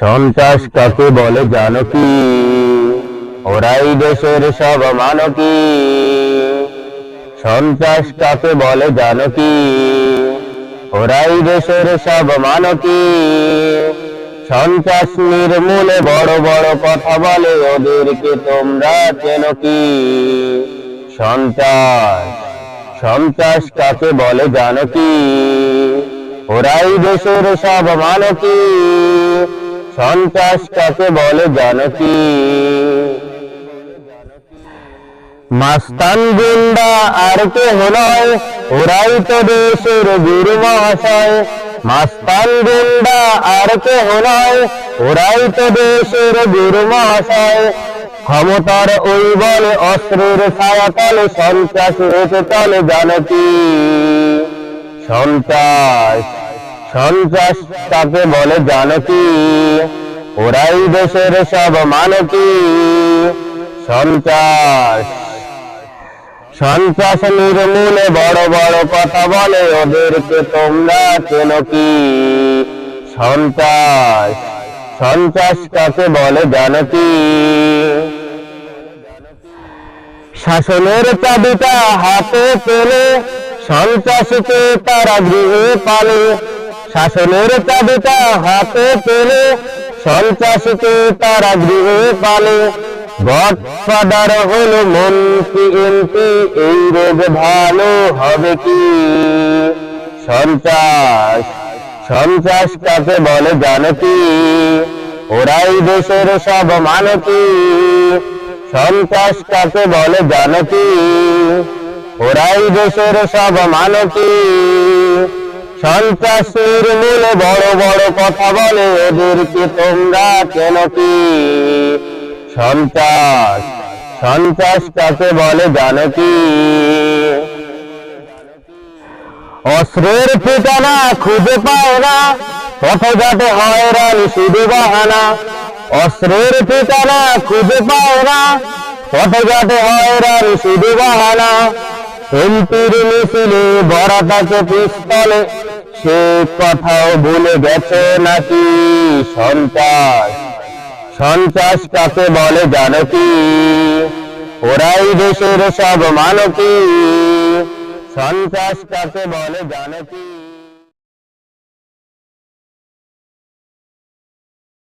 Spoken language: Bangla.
সন্ত্রাস কাকে বলে জানো কি? ওরাই দেশের সব মানকি সন্ত্রাস কাকে বলে জানো কি? ওরাই দেশের সব মানকি সন্ত্রাস নির্মূলে বড় বড় কথা বলে ওদেরকে তোমরা চেনো কি? সন্ত্রাস সন্ত্রাস কাকে বলে জানো কি? ওরাই দেশের সব মানকি সন্ত্রাস কাকে বলে জানো কি মাস্তান গুন্ডা আর কে নয়, ওরাই তো দেশের গুরু মহাশয়। মাস্তান গুন্ডা আর কেহ নয়, ওরাই তো দেশের গুরু মহাশয়। ক্ষমতার ওই বলে অস্ত্রের ছায়া তলে সন্ত্রাস রেখে চলে জানকি সন্ত্রাস সন্ত্রাস তাকে বলে জানকি। ওরাই দেশের সব মানকি। সন্ত্রাস। সন্ত্রাস নির্মূলে বড় বড় কথা বলে ওদেরকে তোমরা চেনো কি সন্ত্রাস। সন্ত্রাস কাকে বলে জানো কি শাসনের চাবিটা হাতে পেলে সন্ত্রাসীকে তারা গৃহে পালে। শাসনের চাবিটা হাতে পেলে সন্ত্রাসীকে তারা গৃহে পালে। গডফাদার হলো মন্ত্রী এমপি, এই রোগ ভালো হবে কি? সন্ত্রাস সন্ত্রাস কাকে বলে জানো কি? ওরাই দেশের সব মানকি। সন্ত্রাস কাকে বলে জানো কি? ওরাই দেশের সব মানকি। সন্ত্রাস নির্মূলে বড় বড় কথা বলে ওদেরকে তোমরা কেন কি? সন্ত্রাস সন্ত্রাস কাকে বলে জানো কি? অস্ত্রের ঠিকানা খুঁজে পায় না, পথঘাটে হয়রান শুধু বাহানা। অস্ত্রের ঠিকানা খুঁজে পায় না, পথঘাটে হয়রান শুধু বাহানা। এমপির মিছিলে ভরা থাকে পিস্তলে সে কথাও ভুলে গেছে নাকি? সন্ত্রাস। সন্ত্রাস কাকে বলে জানো কি? ওরাই দেশের সব মানকি। সন্ত্রাস কাকে বলে জানো কি?